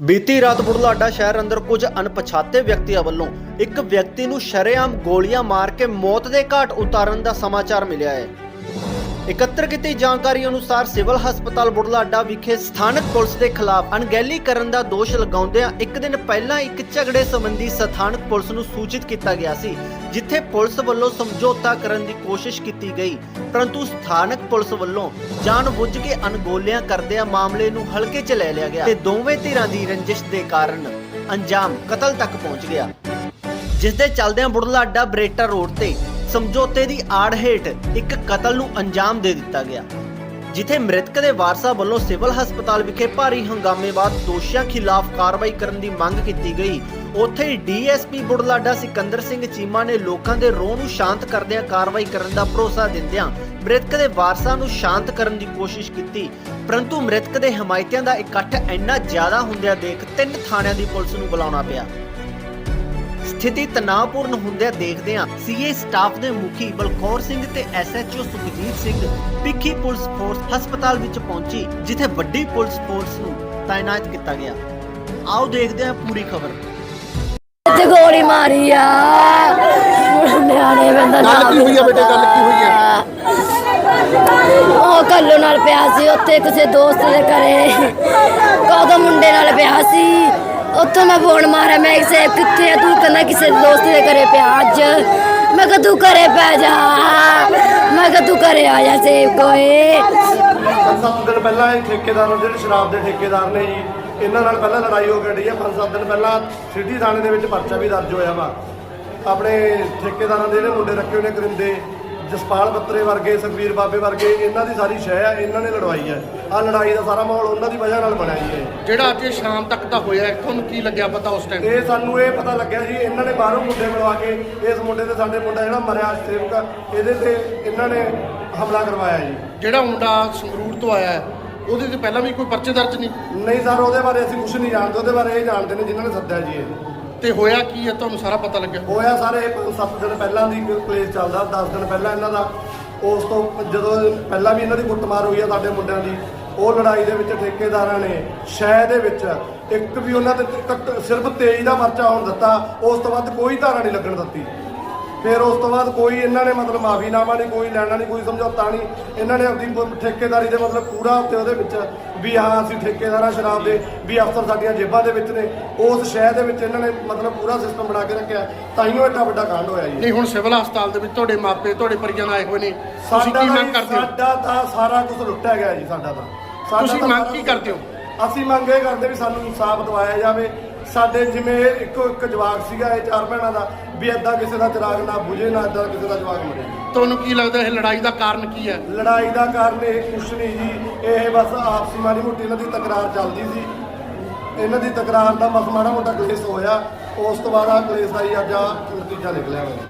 ਬੀਤੀ ਰਾਤ ਬੁਢਲਾਡਾ ਸ਼ਹਿਰ ਅੰਦਰ ਕੁਝ ਅਣਪਛਾਤੇ ਵਿਅਕਤੀਆਂ ਵੱਲੋਂ ਇੱਕ ਵਿਅਕਤੀ ਨੂੰ ਸ਼ਰੇਆਮ ਗੋਲੀਆਂ ਮਾਰ ਕੇ ਮੌਤ ਦੇ ਘਾਟ ਉਤਾਰਨ ਦਾ ਸਮਾਚਾਰ ਮਿਲਿਆ ਹੈ। ਇਕੱਤਰ ਕੀਤੀ ਜਾਣਕਾਰੀ ਅਨੁਸਾਰ ਸਿਵਲ ਹਸਪਤਾਲ ਬੁਢਲਾਡਾ ਵਿਖੇ ਸਥਾਨਕ ਪੁਲਿਸ ਦੇ ਖਿਲਾਫ ਅਣਗਹਿਲੀ ਕਰਨ ਦਾ ਦੋਸ਼ ਲਗਾਉਂਦਿਆਂ ਇੱਕ ਦਿਨ ਪਹਿਲਾਂ ਇੱਕ ਝਗੜੇ ਸੰਬੰਧੀ ਸਥਾਨਕ ਪੁਲਿਸ ਨੂੰ ਸੂਚਿਤ ਕੀਤਾ ਗਿਆ ਸੀ, ਜਿੱਥੇ ਪੁਲਿਸ ਵੱਲੋਂ ਸਮਝੌਤਾ ਕਰਨ ਦੀ ਕੋਸ਼ਿਸ਼ ਕੀਤੀ ਗਈ। ਪਰੰਤੂ ਸਥਾਨਕ ਪੁਲਿਸ ਵੱਲੋਂ ਜਾਣਬੁੱਝ ਕੇ ਅਣਗੋਲਿਆਂ ਕਰਦਿਆਂ ਮਾਮਲੇ ਨੂੰ ਹਲਕੇ 'ਚ ਲੈ ਲਿਆ ਗਿਆ ਤੇ ਦੋਵੇਂ ਧਿਰਾਂ ਦੀ ਰੰਜਿਸ਼ ਦੇ ਕਾਰਨ ਅੰਜਾਮ ਕਤਲ ਤੱਕ ਪਹੁੰਚ ਗਿਆ। ਜਿਸ ਦੇ ਚੱਲਦਿਆਂ ਬੁਢਲਾਡਾ ਬਰੇਟਾ ਰੋਡ ਤੇ ਸਮਝੌਤੇ ਦੀ ਆੜ ਹੇਠ ਇੱਕ ਕਤਲ ਨੂੰ ਅੰਜਾਮ ਦੇ ਦਿੱਤਾ ਗਿਆ, ਜਿੱਥੇ ਮ੍ਰਿਤਕ ਦੇ ਵਾਰਸਾਂ ਵੱਲੋਂ ਸਿਵਲ ਹਸਪਤਾਲ ਵਿਖੇ ਭਾਰੀ ਹੰਗਾਮੇ ਬਾਅਦ ਦੋਸ਼ੀਆਂ ਖਿਲਾਫ ਕਾਰਵਾਈ ਕਰਨ ਦੀ ਮੰਗ ਕੀਤੀ ਗਈ। ਉੱਥੇ ਹੀ ਡੀਐਸਪੀ ਬੁਢਲਾਡਾ ਸਿਕੰਦਰ ਸਿੰਘ ਚੀਮਾ ਨੇ ਲੋਕਾਂ ਦੇ ਰੋਹ ਨੂੰ ਸ਼ਾਂਤ ਕਰਦਿਆਂ ਕਾਰਵਾਈ ਕਰਨ ਦਾ ਭਰੋਸਾ ਦਿੰਦਿਆਂ ਮ੍ਰਿਤਕ ਦੇ ਵਾਰਸਾਂ ਨੂੰ ਸ਼ਾਂਤ ਕਰਨ ਦੀ ਕੋਸ਼ਿਸ਼ ਕੀਤੀ। ਪਰੰਤੂ ਮ੍ਰਿਤਕ ਦੇ ਹਮਾਇਤਿਆਂ ਦਾ ਇਕੱਠ ਇੰਨਾ ਜ਼ਿਆਦਾ ਹੁੰਦਿਆਂ ਦੇਖ ਤਿੰਨ ਥਾਣਿਆਂ ਦੀ ਪੁਲਿਸ ਨੂੰ ਬੁਲਾਉਣਾ ਪਿਆ। ਸਥਿਤੀ ਤਣਾਅਪੂਰਨ ਹੁੰਦਿਆਂ ਦੇਖਦਿਆਂ ਸੀਏ ਸਟਾਫ ਦੇ ਮੁਖੀ ਬਲਕੌਰ ਸਿੰਘ ਤੇ ਐਸਐਚਓ ਸੁਖਜੀਤ ਸਿੰਘ ਪਿੱਖੀ ਪੁਲਿਸ ਫੋਰਸ ਹਸਪਤਾਲ ਵਿੱਚ ਪਹੁੰਚੀ ਜਿੱਥੇ ਵੱਡੀ ਪੁਲਿਸ ਫੋਰਸ ਨੂੰ ਤਾਇਨਾਤ ਕੀਤਾ ਗਿਆ। ਆਓ ਦੇਖਦੇ ਹਾਂ ਪੂਰੀ ਖਬਰ। ਤੇ ਗੋਲੀ ਮਾਰੀ ਆ। ਨਿਆਣੇ ਬੰਦਾ ਗੱਲ ਕੀ ਹੋਈ ਆ ਬੇਟੇ, ਗੱਲ ਕੀ ਹੋਈ ਆ? ਉਹ ਕੱਲੂ ਨਾਲ ਪਿਆ ਸੀ ਉੱਥੇ ਕਿਸੇ ਦੋਸਤ ਦੇ ਘਰੇ। ਕਦੋਂ ਮੁੰਡੇ ਨਾਲ ਪਿਆ ਸੀ? ਉੱਥੋਂ ਮੈਂ ਫੋਨ ਮਾਰਿਆ, ਮੈਂ ਕਿਸੇ ਕਿੱਥੇ ਆ, ਤੂੰ ਕਹਿੰਦਾ ਕਿਸੇ ਦੋਸਤ ਦੇ ਘਰੇ ਪਿਆ ਅੱਜ। ਮੈਂ ਕਿਹਾ, ਤੂੰ ਘਰੇ ਪੈ ਜਾ। ਮੈਂ ਕਿਹਾ, ਤੂੰ ਘਰੇ ਆ ਜਾ, ਸੇਵ ਕੋਏ। ਪੰਜ ਸੱਤ ਦਿਨ ਪਹਿਲਾਂ ਇਹ ਠੇਕੇਦਾਰ ਜਿਹੜੇ ਸ਼ਰਾਬ ਦੇ ਠੇਕੇਦਾਰ ਨੇ ਜੀ, ਇਹਨਾਂ ਨਾਲ ਪਹਿਲਾਂ ਲੜਾਈ ਹੋ ਗਈ ਹੈ ਪੰਜ ਸੱਤ ਦਿਨ ਪਹਿਲਾਂ ਸਿਟੀ ਥਾਣੇ ਦੇ ਵਿੱਚ ਪਰਚਾ ਵੀ ਦਰਜ ਹੋਇਆ ਵਾ। ਆਪਣੇ ਠੇਕੇਦਾਰਾਂ ਦੇ ਜਿਹੜੇ ਮੁੰਡੇ ਰੱਖੇ ਹੋਏ ਨੇ, ਕਰਿੰਦੇ। ਜਸਪਾਲ ਬੱਤਰੇ ਵਰਗੇ ਸੁਖਵੀਰ ਬਾਬੇ ਵਰਗੇ ਇਹਨਾਂ ਦੀ ਸਾਰੀ ਸ਼ੈ ਆ ਇਹਨਾਂ ਨੇ ਲੜਵਾਈ ਹੈ ਆ ਲੜਾਈ ਦਾ ਸਾਰਾ ਮਾਹੌਲ ਉਹਨਾਂ ਦੀ ਵਜ੍ਹਾ ਨਾਲ ਬਣਿਆ ਜੀ ਇਹ। ਜਿਹੜਾ ਅੱਜ ਇਹ ਸ਼ਾਮ ਤੱਕ ਦਾ ਹੋਇਆ ਹੈ, ਤੁਹਾਨੂੰ ਕੀ ਲੱਗਿਆ ਪਤਾ ਉਸ ਟਾਈਮ ਇਹ ਸਾਨੂੰ ਇਹ ਪਤਾ ਲੱਗਿਆ ਜੀ ਇਹਨਾਂ ਨੇ ਬਾਹਰੋਂ ਮੁੰਡੇ ਮਿਲਵਾ ਕੇ ਇਸ ਮੁੰਡੇ ਤੇ ਸਾਡੇ ਮੁੰਡਾ ਜਿਹੜਾ ਮਰਿਆ ਸੇਵਕ ਇਹਦੇ ਤੇ ਇਹਨਾਂ ਨੇ ਹਮਲਾ ਕਰਵਾਇਆ ਜੀ। ਜਿਹੜਾ ਮੁੰਡਾ ਸੰਗਰੂਰ ਤੋਂ ਆਇਆ ਹੈ, ਉਹਦੇ ਤੇ ਪਹਿਲਾਂ ਵੀ ਕੋਈ ਪਰਚੇ ਦਰਜ ਨਹੀਂ? ਨਹੀਂ ਸਰ ਉਹਦੇ ਬਾਰੇ ਅਸੀਂ ਕੁਝ ਨਹੀਂ ਜਾਣਦੇ ਉਹਦੇ ਬਾਰੇ ਇਹ ਜਾਣਦੇ ਨੇ ਜਿਨ੍ਹਾਂ ਨੇ ਸੱਦਿਆ ਜੀ ਇਹ। ਤੇ ਹੋਇਆ ਕੀ ਹੈ? ਤੁਹਾਨੂੰ ਸਾਰਾ ਪਤਾ ਲੱਗਿਆ? ਹੋਇਆ ਸਾਰੇ 7 ਦਿਨ ਪਹਿਲਾਂ ਦੀ ਪਲੇਸ ਚੱਲਦਾ 10 ਦਿਨ ਪਹਿਲਾਂ ਇਹਨਾਂ ਦਾ। ਉਸ ਤੋਂ ਜਦੋਂ ਪਹਿਲਾਂ ਵੀ ਇਹਨਾਂ ਦੀ ਕੁੱਟਮਾਰ ਹੋਈ ਆ ਸਾਡੇ ਮੁੰਡਿਆਂ ਦੀ, ਉਹ ਲੜਾਈ ਦੇ ਵਿੱਚ ਠੇਕੇਦਾਰਾਂ ਨੇ, ਸ਼ਹਿ ਦੇ ਵਿੱਚ ਇੱਕ ਵੀ ਉਹਨਾਂ ਤੇ ਸਿਰਫ ਤੇਜ਼ ਦਾ ਪਰਚਾ ਹੋਣ ਦਿੱਤਾ, ਉਸ ਤੋਂ ਬਾਅਦ ਕੋਈ ਧਾਰਾ ਨਹੀਂ ਲੱਗਣ ਦਿੱਤੀ। ਫਿਰ ਉਸ ਤੋਂ ਬਾਅਦ ਕੋਈ ਇਹਨਾਂ ਨੇ ਮਤਲਬ ਮਾਫੀਨਾਮਾ ਨਹੀਂ ਕੋਈ ਲੈਣਾ ਨਹੀਂ ਕੋਈ ਸਮਝੌਤਾ ਨਹੀਂ। ਇਹਨਾਂ ਨੇ ਆਪਣੀ ਠੇਕੇਦਾਰੀ ਦੇ ਮਤਲਬ ਪੂਰਾ ਉੱਤੇ ਉਹਦੇ ਵਿੱਚ ਵੀ ਹਾਂ ਅਸੀਂ ਠੇਕੇਦਾਰਾਂ ਸ਼ਰਾਬ ਦੇ ਵੀ ਅਫਸਰ ਸਾਡੀਆਂ ਜੇਬਾਂ ਦੇ ਵਿੱਚ ਨੇ। ਉਸ ਸ਼ਹਿਰ ਦੇ ਵਿੱਚ ਇਹਨਾਂ ਨੇ ਮਤਲਬ ਪੂਰਾ ਸਿਸਟਮ ਬਣਾ ਕੇ ਰੱਖਿਆ। ਤਾਈਓ ਐਡਾ ਵੱਡਾ ਕਾਂਡ ਹੋਇਆ ਜੀ। ਨਹੀਂ ਹੁਣ ਸਿਵਲ ਹਸਪਤਾਲ ਦੇ ਵਿੱਚ ਤੁਹਾਡੇ ਮਾਪੇ ਤੁਹਾਡੇ ਪਰਿਜਨ ਆਏ ਹੋਏ ਨੇ। ਤੁਸੀਂ ਸਾਡਾ ਕੀ ਤਾਂ ਮੰਗ ਕਰਦੇ ਹੋ? ਸਾਡਾ ਤਾਂ ਸਾਰਾ ਕੁਝ ਲੁੱਟਿਆ ਗਿਆ ਜੀ ਸਾਡਾ ਤਾਂ। ਤੁਸੀਂ ਤਾਂ ਮੰਗ ਕੀ ਕਰਦੇ ਹੋ? ਅਸੀਂ ਮੰਗ ਇਹ ਕਰਦੇ ਵੀ ਸਾਨੂੰ ਇਨਸਾਫ ਦਿਵਾਇਆ ਜਾਵੇ। ਸਾਡੇ ਜਿਵੇਂ ਇੱਕੋ ਇੱਕ ਜਵਾਕ ਸੀਗਾ ਇਹ ਚਾਰ ਭੈਣਾਂ ਦਾ ਵੀ ਏਦਾਂ ਕਿਸੇ ਦਾ ਚਿਰਾਗ ਨਾ ਬੁਝੇ ਨਾ ਏਦਾਂ ਕਿਸੇ ਦਾ ਜਵਾਕ ਮਰੇ। ਤੁਹਾਨੂੰ ਕੀ ਲੱਗਦਾ ਇਹ ਲੜਾਈ ਦਾ ਕਾਰਨ ਕੀ ਹੈ? ਲੜਾਈ ਦਾ ਕਾਰਨ ਇਹ ਕੁਛ ਨਹੀਂ ਜੀ ਇਹ ਬਸ ਆਪਸੀ ਮਾੜੀ ਮੋਟੀ ਇਹਨਾਂ ਦੀ ਤਕਰਾਰ ਚੱਲਦੀ ਸੀ। ਇਹਨਾਂ ਦੀ ਤਕਰਾਰ ਦਾ ਬਸ ਮਾੜਾ ਮੋਟਾ ਕਲੇਸ਼ ਹੋਇਆ ਉਸ ਤੋਂ ਬਾਅਦ ਆ ਕਲੇਸ਼ ਦਾ ਹੀ ਅੱਜ ਆ ਨਤੀਜਾ ਨਿਕਲਿਆ ਹੋਇਆ